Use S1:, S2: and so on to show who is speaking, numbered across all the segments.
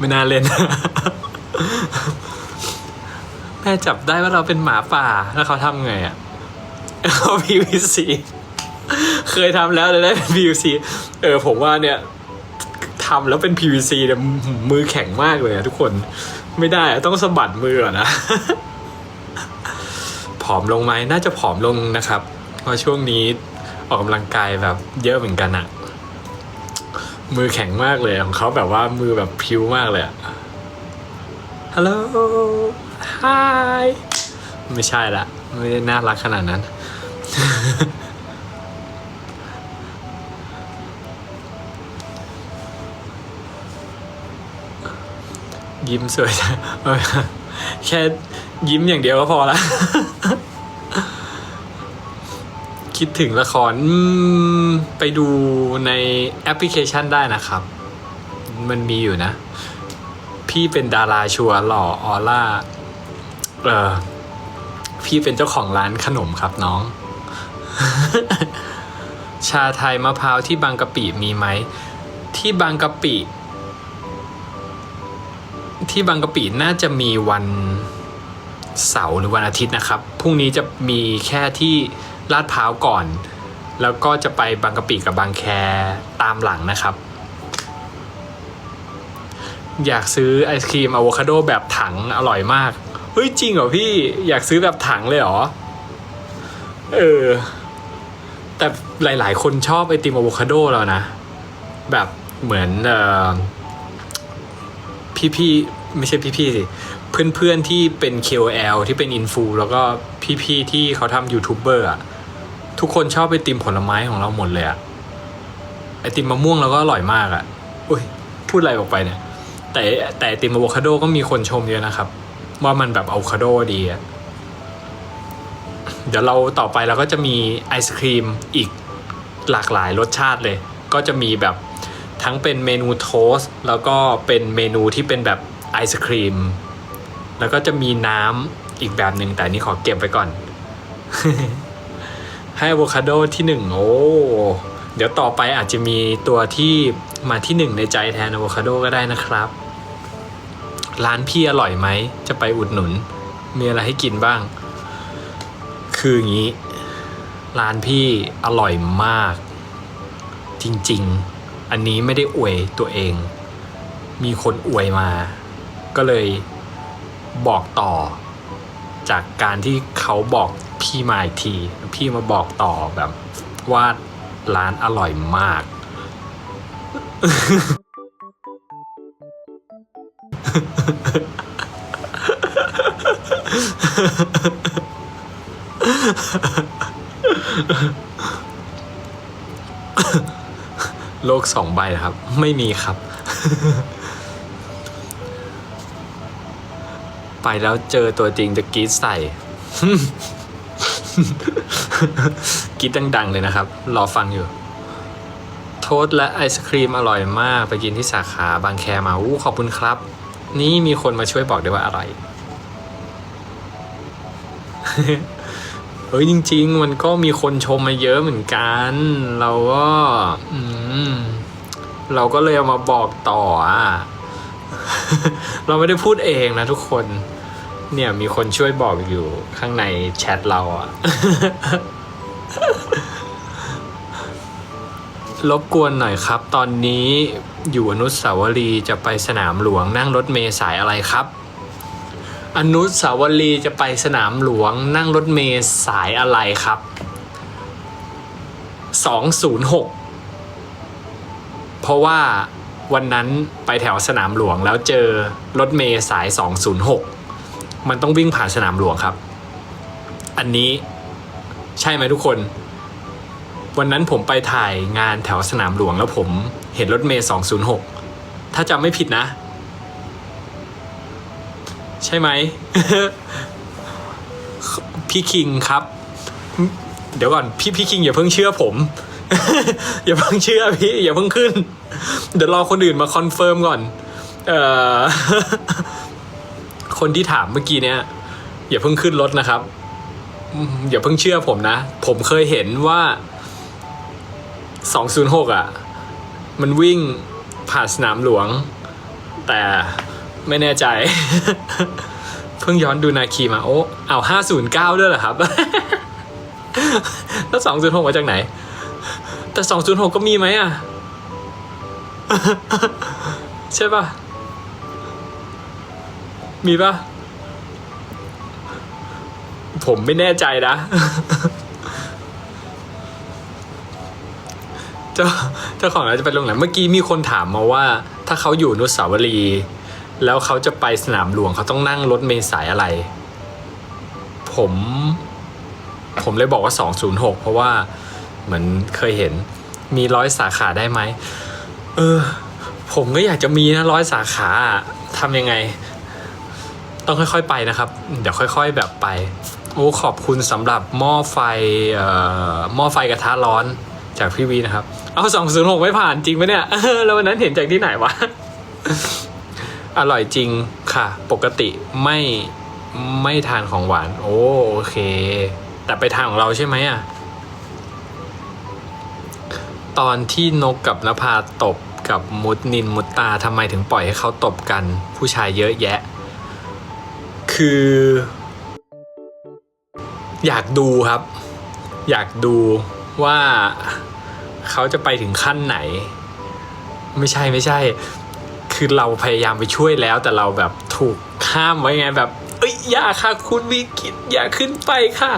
S1: ไม่น่าเล่น แม่จับได้ว่าเราเป็นหมาป่าแล้วเขาทำไงอะเอา PVC เคยทำแล้วเลยได้เป็น PVC เออผมว่าเนี่ยทำแล้วเป็น PVC เนี่ยมือแข็งมากเลยอะทุกคนไม่ได้ต้องสะบัดมือก่อนนะผอมลงไหมน่าจะผอมลงนะครับ เพราะช่วงนี้ออกกำลังกายแบบเยอะเหมือนกันอะ มือแข็งมากเลยของเขาแบบว่ามือแบบพิ้วมากเลยอะฮัลโหลฮไม่ใช่ละ ไม่ได้น่ารักขนาดนั้น ยิ้มสวยจังเออแค่ยิ้มอย่างเดียวก็พอละ คิดถึงละครไปดูในแอปพลิเคชันได้นะครับ มันมีอยู่นะ พี่เป็นดาราชัวร์หล่อออร่าเออพี่เป็นเจ้าของร้านขนมครับน้อง ชาไทยมะพร้าวที่บางกะปิมีไหม ที่บางกะปิ ที่บางกะปิน่าจะมีวันเสาร์หรือวันอาทิตย์นะครับ พรุ่งนี้จะมีแค่ที่ ลาดพร้าวก่อน แล้วก็จะไปบางกะปิกับบางแคตามหลังนะครับ อยากซื้อไอศครีมอะโวคาโดแบบถังอร่อยมาก เฮ้ยจริงเหรอพี่อยากซื้อแบบถังเลยเหรอ เออ แต่หลาย ๆ คนชอบไอติมอะโวคาโดแล้วนะ แบบเหมือนเออพี่ๆไม่ใช่พี่ๆสิเพื่อนๆที่เป็น KOL ที่เป็นอินฟูแล้วก็พี่ๆที่เขาทำยูทูบเบอร์อะ ทุกคนชอบไอติมผลไม้ของเราหมดเลยอะไอติมมะม่วงเราก็อร่อยมากอะอุ้ยพูดอะไรออกไปเนี่ย แต่แต่ไอติมอะโวคาโดก็มีคนชมเยอะนะครับ ว่ามันแบบอะโวคาโดดีอะเดี๋ยวเราต่อไปเราก็จะมีไอศครีมอีกหลากหลายรสชาติเลย ก็จะมีแบบทั้งเป็นเมนูโทสต์แล้วก็เป็นเมนูที่เป็นแบบไอศครีม แล้วก็จะมีน้ำอีกแบบหนึ่งแต่นนี้ขอเก็บไว้ก่อน ให้อะโวคาโดที่หนึ่งโอ้ เดี๋ยวต่อไปอาจจะมีตัวที่มาที่หนึ่งในใจแทนอะโวคาโดก็ได้นะครับ ร้านพี่อร่อยไหม จะไปอุดหนุน มีอะไรให้กินบ้าง คืออย่างนี้ ร้านพี่อร่อยมาก จริงๆ อันนี้ไม่ได้อวยตัวเอง มีคนอวยมา ก็เลยบอกต่อ จากการที่เขาบอก พี่มาอีกที พี่มาบอกต่อแบบว่าร้านอร่อยมาก โลกสองใบครับ ไม่มีครับ ไปแล้วเจอตัวจริงจะกรีดใส่ กรีดดังๆเลยนะครับ รอฟังอยู่ โทษและไอศครีมอร่อยมาก ไปกินที่สาขาบางแคมาอู้ขอบคุณครับ นี่มีคนมาช่วยบอกด้วยว่าอร่อยเฮ้ยจริง ๆ มันก็มีคนชมมาเยอะเหมือนกัน เราก็อืมเราก็เลยเอามาบอกต่อ เราไม่ได้พูดเองนะทุกคน เนี่ยมีคนช่วยบอกอยู่ข้างในแชทเราอะรบกวนหน่อยครับ ตอนนี้อยู่อนุสาวรีย์จะไปสนามหลวงนั่งรถเมล์สายอะไรครับ อนุสาวรีย์จะไปสนามหลวงนั่งรถเมล์สายอะไรครับ206 เพราะว่าวันนั้นไปแถวสนามหลวงแล้วเจอรถเมล์สาย 206 มันต้องวิ่งผ่านสนามหลวงครับ อันนี้ใช่ไหมทุกคน วันนั้นผมไปถ่ายงานแถวสนามหลวงแล้วผมเห็นรถเมล์206 ถ้าจำไม่ผิดนะ ใช่ไหม พี่คิงครับ เดี๋ยวก่อน พี่พี่คิงอย่าเพิ่งเชื่อผม อย่าเพิ่งเชื่อพี่ อย่าเพิ่งขึ้น เดี๋ยวรอคนอื่นมาคอนเฟิร์มก่อน เออ คนที่ถามเมื่อกี้เนี้ยอย่าเพิ่งขึ้นรถนะครับอย่าเพิ่งเชื่อผมนะ ผมเคยเห็นว่า206อะ มันวิ่งผ่านสนามหลวง แต่ไม่แน่ใจ เพิ่งย้อนดูนาคีมา โอ้เอาห้าศูนย์เก้าด้วยเหรอครับ แล้วสองศูนย์หกมาจากไหน แต่สองศูนย์หกก็มีไหมอะ ใช่ป่ะ มีปะผมไม่แน่ใจนะ เจ้าเจ้าของเราจะไปลงไหนเมื่อกี้มีคนถามมาว่า ถ้าเขาอยู่นุสาวรี แล้วเขาจะไปสนามหลวงเขาต้องนั่งรถเมล์สายอะไร ผม ผมเลยบอกว่า 206 เพราะว่าเหมือนเคยเห็น มีร้อยสาขาได้ไหม เออ ผมก็อยากจะมีนะร้อยสาขาทำยังไง ต้องค่อยๆไปนะครับ เดี๋ยวค่อย ๆแบบไป โอ้ขอบคุณสำหรับหม้อไฟเอ่อหม้อไฟกระทะร้อนจากพี่วีนะครับ เอาสองศูนย์หกไม่ผ่านจริงปะเนี่ยแล้ววันนั้นเห็นจากที่ไหนวะ อร่อยจริงค่ะ ปกติไม่ไม่ทานของหวาน โอโอเค แต่ไปทานของเราใช่ไหมอะ ตอนที่นกกับนภาตบกับมุดนินมุดตาทำไมถึงปล่อยให้เขาตบกัน ผู้ชายเยอะแยะ คือ อยากดูครับ อยากดูว่าเขาจะไปถึงขั้นไหน ไม่ใช่ไม่ใช่ คือเราพยายามไปช่วยแล้ว แต่เราแบบถูกห้ามไว้ไงแบบเอ้ยอย่าค่ะคุณวิกิตอย่าขึ้นไปค่ะ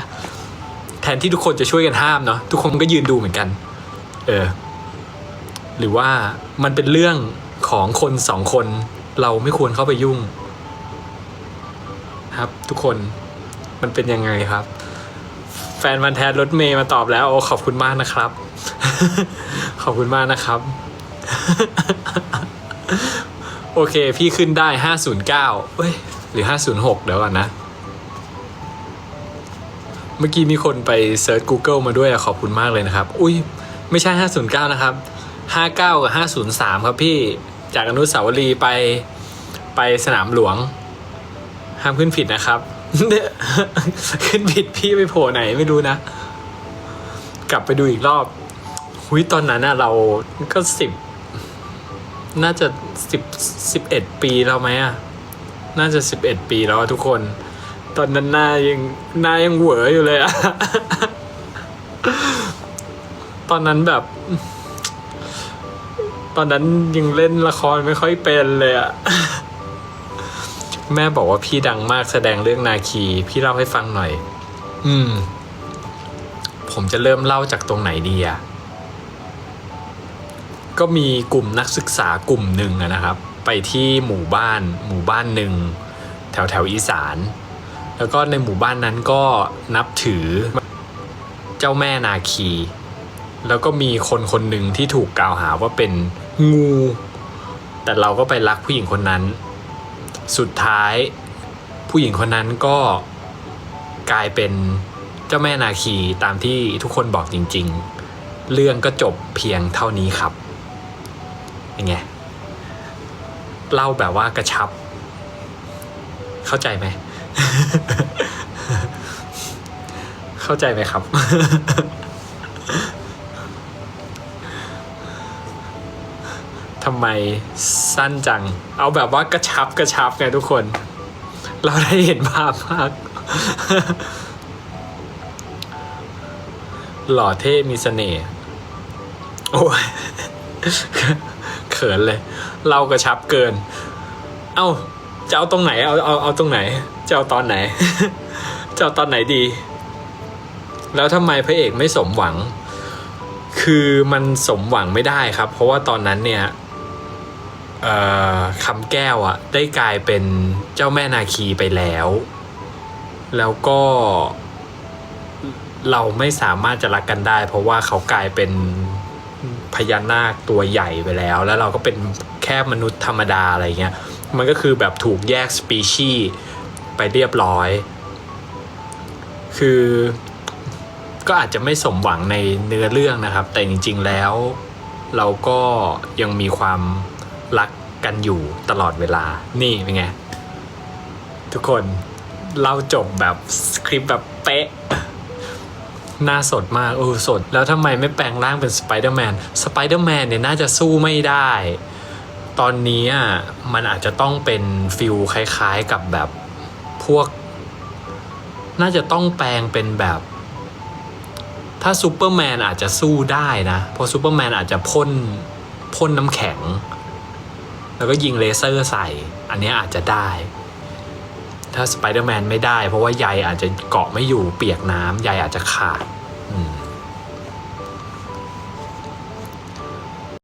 S1: แทนที่ทุกคนจะช่วยกันห้ามเนาะทุกคนก็ยืนดูเหมือนกัน เออ หรือว่ามันเป็นเรื่องของคนสองคน เราไม่ควรเข้าไปยุ่ง ครับ ทุกคนมันเป็นยังไงครับ แฟนมันแทนรถเมย์มาตอบแล้ว โอ้ขอบคุณมากนะครับ ขอบคุณมากนะครับ โอเค พี่ขึ้นได้ห้าศูนย์เก้าเอ้ย หรือห้าศูนย์หกเดี๋ยวก่อนนะ เมื่อกี้มีคนไปเซิร์ช Google มาด้วยอะขอบคุณมากเลยนะครับ อุ้ยไม่ใช่509นะครับ59กับ503ครับพี่จากอนุสาวรีย์ไปไปสนามหลวง ห้ามขึ้นผิดนะครับ ขึ้นผิดพี่ไปโผล่ไหนไม่รู้นะ กลับไปดูอีกรอบหุยตอนนั้นน่ะเราก็สิบน่าจะสิบสิบเอ็ดปีแล้วไหมอะน่าจะสิบเอ็ดปีแล้วทุกคน ตอนนั้นหน้ายังหน้ายังเหวออยู่เลยอะตอนนั้นแบบ ตอนนั้นยังเล่นละครไม่ค่อยเป็นเลยอะ แม่บอกว่าพี่ดังมากแสดงเรื่องนาคี พี่เล่าให้ฟังหน่อย อืม ผมจะเริ่มเล่าจากตรงไหนดีอะก็มีกลุ่มนักศึกษากลุ่มหนึ่งนะครับ ไปที่หมู่บ้าน หมู่บ้านหนึ่งแถวแถวอีสาน แล้วก็ในหมู่บ้านนั้นก็นับถือเจ้าแม่นาคี แล้วก็มีคนคนหนึ่งที่ถูกกล่าวหาว่าเป็นงู แต่เราก็ไปรักผู้หญิงคนนั้น สุดท้ายผู้หญิงคนนั้นก็กลายเป็นเจ้าแม่นาคีตามที่ทุกคนบอกจริง ๆ เรื่องก็จบเพียงเท่านี้ครับยังไงเล่าแบบว่ากระชับ เข้าใจไหม เข้าใจไหมครับ ทำไมสั้นจัง เอาแบบว่ากระชับกระชับไงทุกคน เราได้เห็นภาพมาก หล่อเท่มีเสน่ห์ โอ้ยเขินเลย เรากระชับเกิน เอ้า จะเอาตรงไหน เอา เอา เอาตรงไหน จะเอาตอนไหน จะเอาตอนไหนดี แล้วทำไมพระเอกไม่สมหวังคือมันสมหวังไม่ได้ครับ เพราะว่าตอนนั้นเนี่ยเอ่อ คำแก้วอะได้กลายเป็นเจ้าแม่นาคีไปแล้ว แล้วก็เราไม่สามารถจะรักกันได้ เพราะว่าเขากลายเป็นพญานาคตัวใหญ่ไปแล้ว แล้วเราก็เป็นแค่มนุษย์ธรรมดาอะไรเงี้ย มันก็คือแบบถูกแยกสปีชีส์ไปเรียบร้อย คือก็อาจจะไม่สมหวังในเนื้อเรื่องนะครับ แต่จริง ๆแล้ว เราก็ยังมีความ รักกันอยู่ตลอดเวลา นี่เป็นไง ทุกคนเล่าจบแบบสคริปต์แบบเป๊ะหน้าสดมากเออสด แล้วทำไมไม่แปลงร่างเป็นสไปเดอร์แมนสไปเดอร์แมนเนี่ยน่าจะสู้ไม่ได้ ตอนนี้อะมันอาจจะต้องเป็นฟิลคล้ายๆกับแบบพวก น่าจะต้องแปลงเป็นแบบ ถ้าซูเปอร์แมนอาจจะสู้ได้นะเพราะซูเปอร์แมนอาจจะพ่นพ่นน้ำแข็ง แล้วก็ยิงเลเซอร์ใส่ อันนี้อาจจะได้ ถ้าสไปเดอร์แมนไม่ได้ เพราะว่าใยอาจจะเกาะไม่อยู่เปียกน้ำใยอาจจะขาด